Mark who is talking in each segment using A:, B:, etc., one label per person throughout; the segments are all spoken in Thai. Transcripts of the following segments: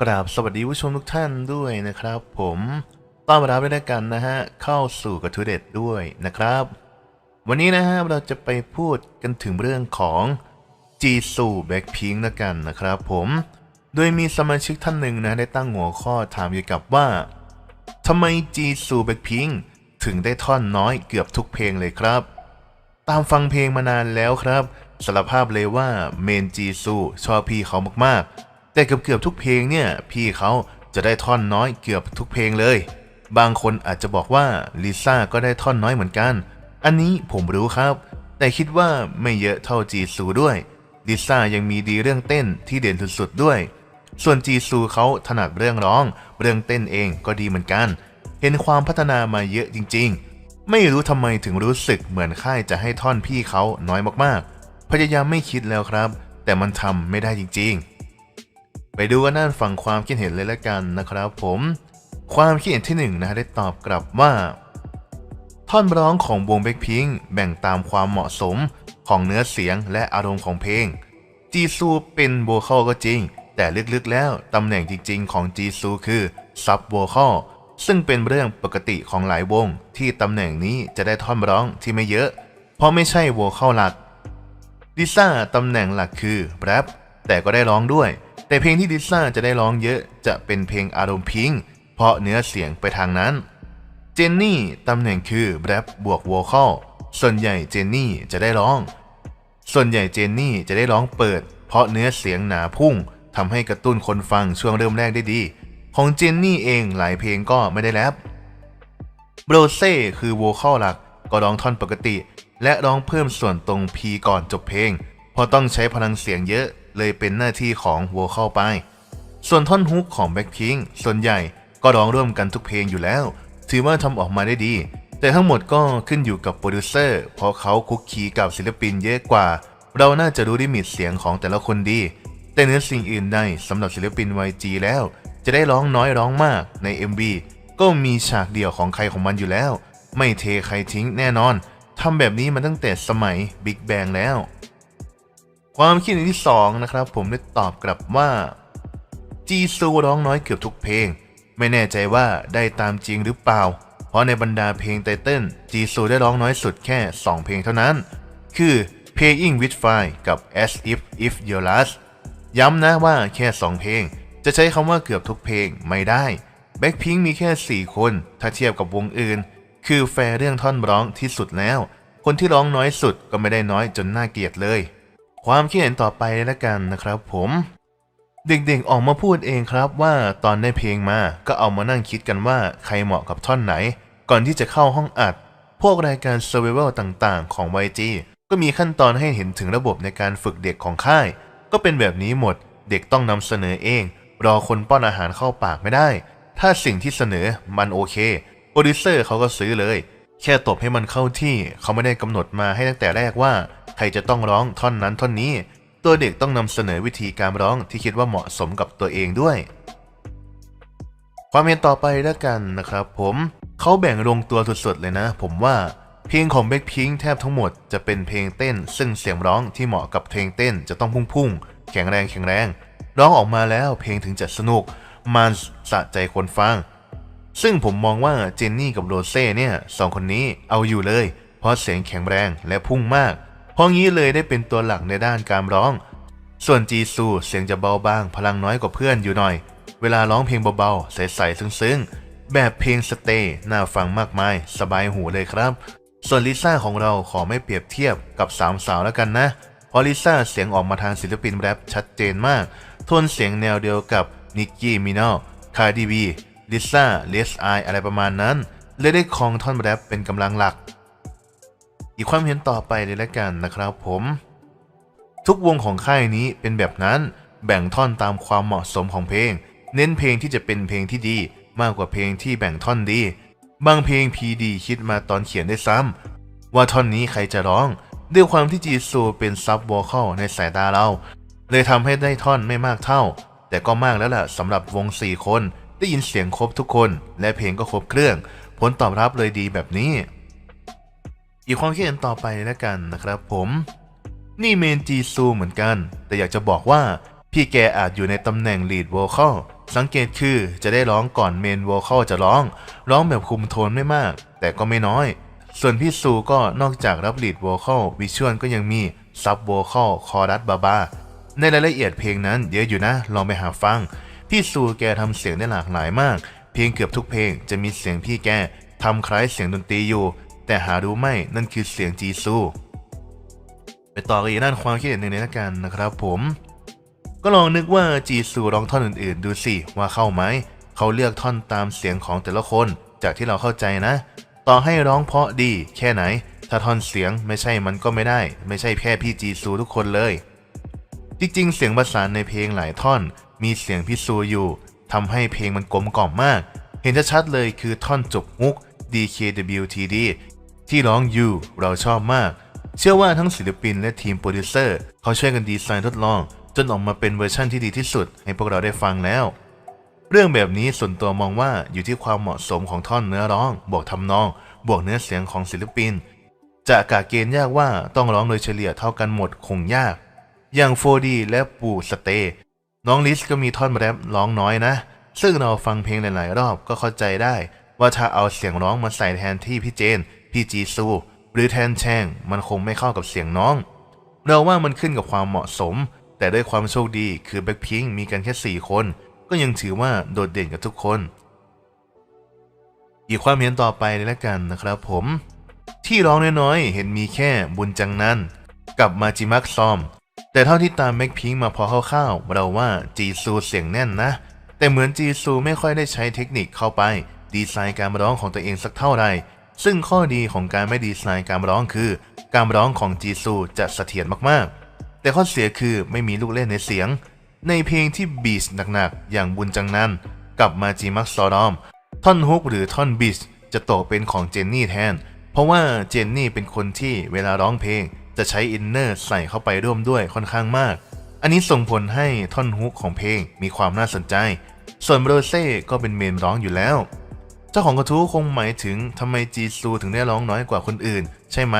A: กราบสวัสดีผู้ชมทุกท่านด้วยนะครับผมต้อนรับด้วยกันนะฮะเข้าสู่กระทูเด็ดด้วยนะครับ วันนี้นะฮะเราจะไปพูดกันถึงเรื่องของจีซูแบ็คพิงค์กันนะครับผมโดยมีสมาชิกท่านหนึ่งนะได้ตั้งหัวข้อถามเกี่ยวกับว่าทำไมจีซูแบ็คพิงค์ถึงได้ท่อนน้อยเกือบทุกเพลงเลยครับ ตามฟังเพลงมานานแล้วครับสารภาพเลยว่าเมนจีซูชอบพี่เขามากๆ แต่เกือบๆทุกเพลงเนี่ยพี่เขาจะได้ท่อนน้อยเกือบทุกเพลงเลย บางคนอาจจะบอกว่าลิซ่าก็ได้ท่อนน้อยเหมือนกัน อันนี้ผมรู้ครับ แต่คิดว่าไม่เยอะเท่าจีซูด้วยลิซ่ายังมีดีเรื่องเต้นที่เด่นสุดๆด้วย ส่วนจีซูเขาถนัดเรื่องร้อง เรื่องเต้นเองก็ดีเหมือนกัน เห็นความพัฒนามาเยอะจริง ๆ ไม่รู้ทำไมถึงรู้สึกเหมือนค่ายจะให้ท่อนพี่เขาน้อยมากๆ พยายามไม่คิดแล้วครับ แต่มันทำไม่ได้จริง ๆ ไปดูกันด้านฝั่งความคิดเห็นเลยละกันนะครับผม ความคิดเห็นที่หนึ่งนะได้ตอบกลับว่า ท่อนร้องของวงเบคพิงแบ่งตามความเหมาะสมของเนื้อเสียงและอารมณ์ของเพลง จีซูเป็นโวคอลก็จริง แต่ลึกๆแล้วตำแหน่งจริง ๆ ของจีซูคือซับโวคอลซึ่งเป็นเรื่องปกติของหลายวง ที่ตำแหน่งนี้จะได้ท่อนร้องที่ไม่เยอะ เพราะไม่ใช่โวคอลหลักดิซ่าตำแหน่งหลักคือแรปแต่ก็ได้ร้องด้วย แต่เพลงที่ดิซ่าจะได้ร้องเยอะจะเป็นเพลงอารมณ์พิงเพราะเนื้อเสียงไปทางนั้น เจนนี่ตำแหน่งคือแรปบวกโวคอลส่วนใหญ่เจนนี่จะได้ร้อง ส่วนใหญ่เจนนี่จะได้ร้องเปิด เพราะเนื้อเสียงหนาพุ่งทำให้กระตุ้นคนฟังช่วงเริ่มแรกได้ดี ของเจนนี่เองหลายเพลงก็ไม่ได้แรปโบรเซ่คือโวคอลหลักก็ร้องท่อนปกติ และร้องเพิ่มส่วนตรงพีก่อนจบเพลงเพราะต้องใช้พลังเสียงเยอะ เลยเป็นหน้าที่ของโวคอลไป ส่วนท่อนฮุกของแบ็คพิงส่วนใหญ่ก็ร้องร่วมกันทุกเพลงอยู่แล้ว ถือว่าทำออกมาได้ดี แต่ทั้งหมดก็ขึ้นอยู่กับโปรดิวเซอร์เพราะเขาคุกคีกับศิลปินเยอะกว่า เราน่าจะรู้ลิมิตเสียงของแต่ละคนดี แต่เนื้อสิ่งอื่นใดสำหรับศิลปิน YG แล้ว จะได้ร้องน้อยร้องมากใน MV ก็มีฉากเดี่ยวของใครของมันอยู่แล้ว ไม่เทใครทิ้งแน่นอนทำแบบนี้มาตั้งแต่สมัย Big Bang แล้ว ความคิดเห็นที่สองนะครับผมได้ตอบกลับว่าจีซูร้องน้อยเกือบทุกเพลง ไม่แน่ใจว่าได้ตามจริงหรือเปล่า เพราะในบรรดาเพลงไตเติ้ลจีซูได้ร้องน้อยสุดแค่ 2 เพลงเท่านั้น คือ Playing with Fire กับ As If If Your Last ย้ำนะว่าแค่ 2 เพลง จะใช้คำว่าเกือบทุกเพลงไม่ได้แบ็คพิงมีแค่ 4 คน ถ้าเทียบกับวงอื่น คือแฟร์เรื่องท่อนร้องที่สุดแล้ว คนที่ร้องน้อยสุดก็ไม่ได้น้อยจนน่าเกลียดเลย ความคิดเห็นต่อไปแล้วกันนะครับผม เด็กๆออกมาพูดเองครับว่าตอนได้เพลงมาก็เอามานั่งคิดกันว่าใครเหมาะกับท่อนไหน ก่อนที่จะเข้าห้องอัด พวกรายการ Survival ต่างๆ ของ YG ก็มีขั้นตอนให้เห็นถึงระบบในการฝึกเด็กของค่าย ก็เป็นแบบนี้หมด เด็กต้องนำเสนอเอง รอคนป้อนอาหารเข้าปากไม่ได้ ถ้าสิ่งที่เสนอมันโอเคโปรดิวเซอร์เขาก็ซื้อเลย แค่ตบให้มันเข้าที่เขาไม่ได้กำหนดมาให้ตั้งแต่แรกว่า ครจะต้องร้องท่อนนั้นท่อนนี้ ตัวเด็กต้องนำเสนอวิธีการร้องที่คิดว่าเหมาะสมกับตัวเองด้วย ความเห็นต่อไปแล้วกันนะครับ ผมเขาแบ่งลงตัวสุดๆเลยนะ ผมว่าเพลงของ b บ a c k p i n k แทบทั้งหมดจะเป็นเพลงเต้น ซึ่งเสียงร้องที่เหมาะกับเพลงเต้นจะต้องพุ่งๆแข็งแรงแข็งแรง ร้องออกมาแล้วเพลงถึงจะสนุก มันสะใจคนฟังซึ่งผมมองว่าเจนนี่กับโรเซ่เนี่ยสองคนนี้เอาอยู่เลย เพราะเสียงแข็งแรงและพุ่งมาก เพราะงี้เลยได้เป็นตัวหลักในด้านการร้อง ส่วนจีซูเสียงจะเบาบาง พลังน้อยกว่าเพื่อนอยู่หน่อย เวลาร้องเพลงเบาๆ ใสๆซึ้งๆ แบบเพลงสเตย์น่าฟังมากมาย สบายหูเลยครับ ส่วนลิซ่าของเราขอไม่เปรียบเทียบกับสามสาวแล้วกันนะ เพราะลิซ่าเสียงออกมาทางศิลปินแรปชัดเจนมาก โทนเสียงแนวเดียวกับนิกกี้มินอลคาร์ดีบีลิซ่าเลสไออะไรประมาณนั้นเลยได้ครองท่อนแรปเป็นกำลังหลัก อีกความเห็นต่อไปเลยละกันนะครับผม ทุกวงของค่ายนี้เป็นแบบนั้นแบ่งท่อนตามความเหมาะสมของเพลง เน้นเพลงที่จะเป็นเพลงที่ดี มากกว่าเพลงที่แบ่งท่อนดี บางเพลงพีดีคิดมาตอนเขียนได้ซ้ำว่าท่อนนี้ใครจะร้อง ด้วยความที่จีซูเป็นซับวอลคอลในสายตาเรา เลยทำให้ได้ท่อนไม่มากเท่า แต่ก็มากแล้วล่ะสำหรับวง 4 คน ได้ยินเสียงครบทุกคน และเพลงก็ครบเครื่อง ผลตอบรับเลยดีแบบนี้ อีกความคิดเห็นต่อไปแล้วกันนะครับผมนี่เมนจีซูเหมือนกัน แต่อยากจะบอกว่าพี่แกอาจอยู่ในตำแหน่ง lead vocal สังเกตคือจะได้ร้องก่อนเมนโวคอลจะร้อง ร้องแบบคุมโทนไม่มาก แต่ก็ไม่น้อย ส่วนพี่ซูก็นอกจากรับลีดโวคอลวิชวลก็ยังมีซับโวคอลคอรัสบาบาในรายละเอียดเพลงนั้นเยอะอยู่นะ ลองไปหาฟัง พี่ซูแกทำเสียงได้หลากหลายมาก เพลงเกือบทุกเพลงจะมีเสียงพี่แกทำคล้ายเสียงดนตรีอยู่ แต่หารู้ไหมนั่นคือเสียงจีซู ไปต่อกันอีกด้านความคิดเห็นหนึ่งเลยละกันนะครับผม ก็ลองนึกว่าจีซูร้องท่อนอื่นๆ ดูสิว่าเข้าไหม เขาเลือกท่อนตามเสียงของแต่ละคน จากที่เราเข้าใจนะ ต่อให้ร้องเพราะดี แค่ไหน ถ้าท่อนเสียงไม่ใช่มันก็ไม่ได้ ไม่ใช่แค่พี่จีซูทุกคนเลย จริงๆ เสียงประสานในเพลงหลายท่อน มีเสียงพี่ซูอยู่ทำให้เพลงมันกลมกล่อมมาก เห็นชัดๆเลยคือท่อนจบมุก DKWTD ที่ร้องอยู่เราชอบมาก เชื่อว่าทั้งศิลปินและทีมโปรดิวเซอร์เขาช่วยกันดีไซน์ทดลอง จนออกมาเป็นเวอร์ชั่นที่ดีที่สุดให้พวกเราได้ฟังแล้ว เรื่องแบบนี้ส่วนตัวมองว่าอยู่ที่ความเหมาะสมของท่อนเนื้อร้อง บวกทำนอง บวกเนื้อเสียงของศิลปิน จะกะเกณฑ์ยากว่าต้องร้องโดยเฉลี่ยเท่ากันหมดคงยาก อย่างโฟดีและปูสเตย์น้องลิสก็มีท่อนแรปร้องน้อยนะ ซึ่งเราฟังเพลงหลาย ๆ รอบก็เข้าใจได้ ว่าถ้าเอาเสียงร้องมาใส่แทนที่พี่เจน พี่จีซู หรือแทนแชงมันคงไม่เข้ากับเสียงน้อง เราว่ามันขึ้นกับความเหมาะสม แต่ด้วยความโชคดีคือแบ็คพิงมีกันแค่4คน ก็ยังถือว่าโดดเด่นกับทุกคน อีกความเห็นต่อไปเลยละกันนะครับผม ที่ร้องน้อยๆเห็นมีแค่บุญจังนั้น กับมาจิมักซอม แต่เท่าที่ตามแบ็คพิงมาพอคร่าวๆเราว่าจีซูเสียงแน่นนะแต่เหมือนจีซูไม่ค่อยได้ใช้เทคนิคเข้าไป ดีไซน์การร้องของตัวเองสักเท่าไหร่ ซึ่งข้อดีของการไม่ดีไซน์การร้องคือ การร้องของจีซูจะเสถียรมากๆ แต่ข้อเสียคือไม่มีลูกเล่นในเสียง ในเพลงที่บีชหนักๆ อย่างบุญจังนั้น กับมาจิมักซอดอม ท่อนฮุกหรือท่อนบีชจะตกเป็นของเจนนี่แทน เพราะว่าเจนนี่เป็นคนที่เวลาร้องเพลง จะใช้อินเนอร์ใส่เข้าไปร่วมด้วยค่อนข้างมาก อันนี้ส่งผลให้ท่อนฮุกของเพลงมีความน่าสนใจ ส่วนโรเซ่ก็เป็นเมนร้องอยู่แล้ว เจ้าของกระทู้คงหมายถึงทำไมจีซูถึงได้ร้องน้อยกว่าคนอื่น ใช่ไหม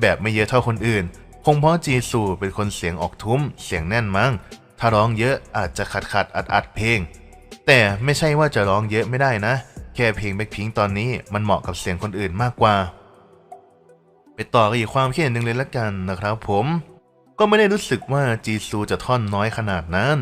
A: แบบไม่เยอะเท่าคนอื่น คงเพราะจีซูเป็นคนเสียงออกทุ้ม เสียงแน่นมั้ง ถ้าร้องเยอะอาจจะขัดขัดอัดอัดเพลง แต่ไม่ใช่ว่าจะร้องเยอะไม่ได้นะ แค่เพลงแบ็คพิงตอนนี้มันเหมาะกับเสียงคนอื่นมากกว่า ไปต่อกันอีกความคิดเห็นหนึ่งเลยละกันนะครับผมก็ไม่ได้รู้สึกว่าจีซูจะท่อนน้อยขนาดนั้น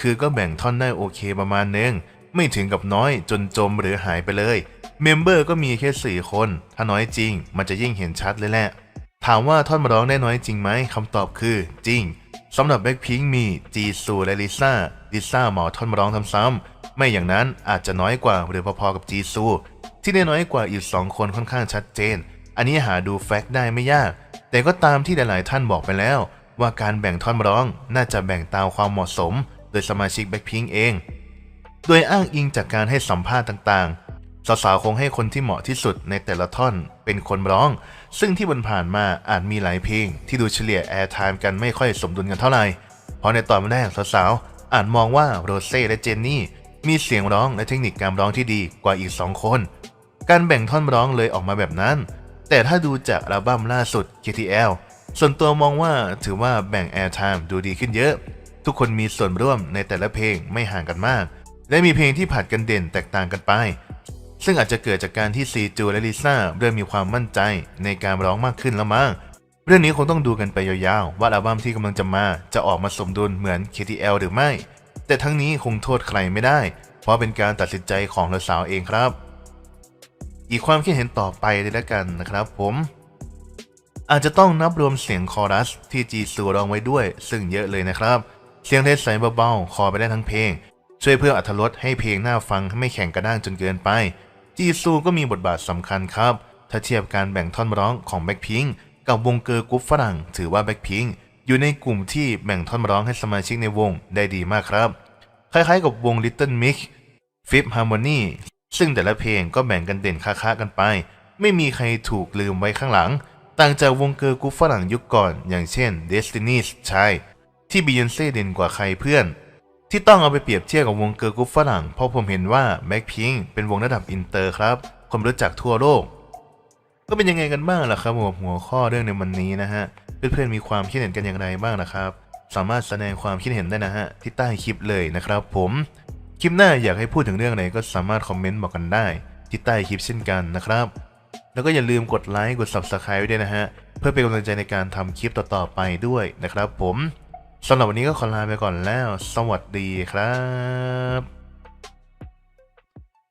A: คือก็แบ่งท่อนได้โอเคประมาณนึง ไม่ถึงกับน้อยจนจมหรือหายไปเลย เมมเบอร์ก็มีแค่สี่คน ถ้าน้อยจริง มันจะยิ่งเห็นชัดเลยแหละ ถามว่าท่อนร้องได้น้อยจริงไหมคำตอบคือ จริงสำหรับแบ็คพิงมีจีซูและลิซ่าลิซ่าเหมาท่อนร้องซ้ำๆไม่อย่างนั้นอาจจะน้อยกว่าหรือพอๆกับจีซูที่ได้น้อยกว่าอีกสองคนค่อนข้างชัดเจน อันนี้หาดูแฟกต์ได้ไม่ยาก แต่ก็ตามที่หลายๆท่านบอกไปแล้ว ว่าการแบ่งท่อนร้องน่าจะแบ่งตามความเหมาะสม โดยสมาชิกแบ็คพิงเอง โดยอ้างอิงจากการให้สัมภาษณ์ต่างๆ สาวๆคงให้คนที่เหมาะที่สุดในแต่ละท่อนเป็นคนร้อง ซึ่งที่บนผ่านมาอาจมีหลายเพลง ที่ดูเฉลี่ยแอร์ไทม์กันไม่ค่อยสมดุลกันเท่าไหร่ เพราะในตอนแรกสาวๆอาจมองว่าโรเซ่และเจนนี่มีเสียงร้องและเทคนิคการร้องที่ดีกว่าอีกสองคน การแบ่งท่อนร้องเลยออกมาแบบนั้น แต่ถ้าดูจากอัลบั้มล่าสุด KTL ส่วนตัวมองว่าถือว่าแบ่งแอร์ไทม์ดูดีขึ้นเยอะ ทุกคนมีส่วนร่วมในแต่ละเพลงไม่ห่างกันมาก และมีเพลงที่ผัดกันเด่นแตกต่างกันไป ซึ่งอาจจะเกิดจากการที่ซีจูและลิซ่าเริ่มมีความมั่นใจในการร้องมากขึ้นแล้วมั้งเรื่องนี้คงต้องดูกันไปยาวๆ ว่าอัลบั้มที่กำลังจะมาจะออกมาสมดุลเหมือน KTL หรือไม่ แต่ทั้งนี้คงโทษใครไม่ได้ เพราะเป็นการตัดสินใจของเราสาวเองครับ อีกความคิดเห็นต่อไปเลยละกันนะครับผม อาจจะต้องนับรวมเสียงคอรัสที่จีซูร้องไว้ด้วย ซึ่งเยอะเลยนะครับ เสียงเทสใสเบาๆคอไปได้ทั้งเพลง ช่วยเพิ่มอรรถรสให้เพลงน่าฟังไม่แข็งกระด้างจนเกินไป จีซูก็มีบทบาทสำคัญครับ ถ้าเทียบการแบ่งท่อนร้องของแบ็คพิงกับวงเกอร์กรุ๊ปฝรั่ง ถือว่าแบ็คพิงอยู่ในกลุ่มที่แบ่งท่อนร้องให้สมาชิกในวงได้ดีมากครับ คล้ายๆกับวง Little Mix Fifth Harmony ซึ่งแต่ละเพลงก็แบ่งกันเด่นค้าๆกันไป ไม่มีใครถูกลืมไว้ข้างหลัง ต่างจากวงเกอร์กรุ๊ปฝรั่งยุคก่อน อย่างเช่น Destiny's Child ที่ Beyonce เด่นกว่าใครเพื่อน ที่ต้องเอาไปเปรียบเทียบกับวงเกิร์ลกรุ๊ปฝรั่ง เพราะผมเห็นว่าแบ็คพิงเป็นวงระดับอินเตอร์ครับคนรู้จักทั่วโลก ก็เป็นยังไงกันบ้างล่ะครับกับหัวข้อเรื่องในวันนี้นะฮะ เพื่อนๆมีความคิดเห็นกันอย่างไรบ้างนะครับ สามารถแสดงความคิดเห็นได้นะฮะที่ใต้คลิปเลยนะครับ ผมคลิปหน้าอยากให้พูดถึงเรื่องไหนก็สามารถคอมเมนต์บอกกันได้ ที่ใต้คลิปเช่นกันนะครับ แล้วก็อย่าลืมกดไลค์กด Subscribe ด้วยนะฮะเพื่อเป็นกำลังใจในการทำคลิปต่อๆไปด้วยนะครับ ผม สำหรับวันนี้ก็ขอลาไปก่อนแล้ว สวัสดีครับ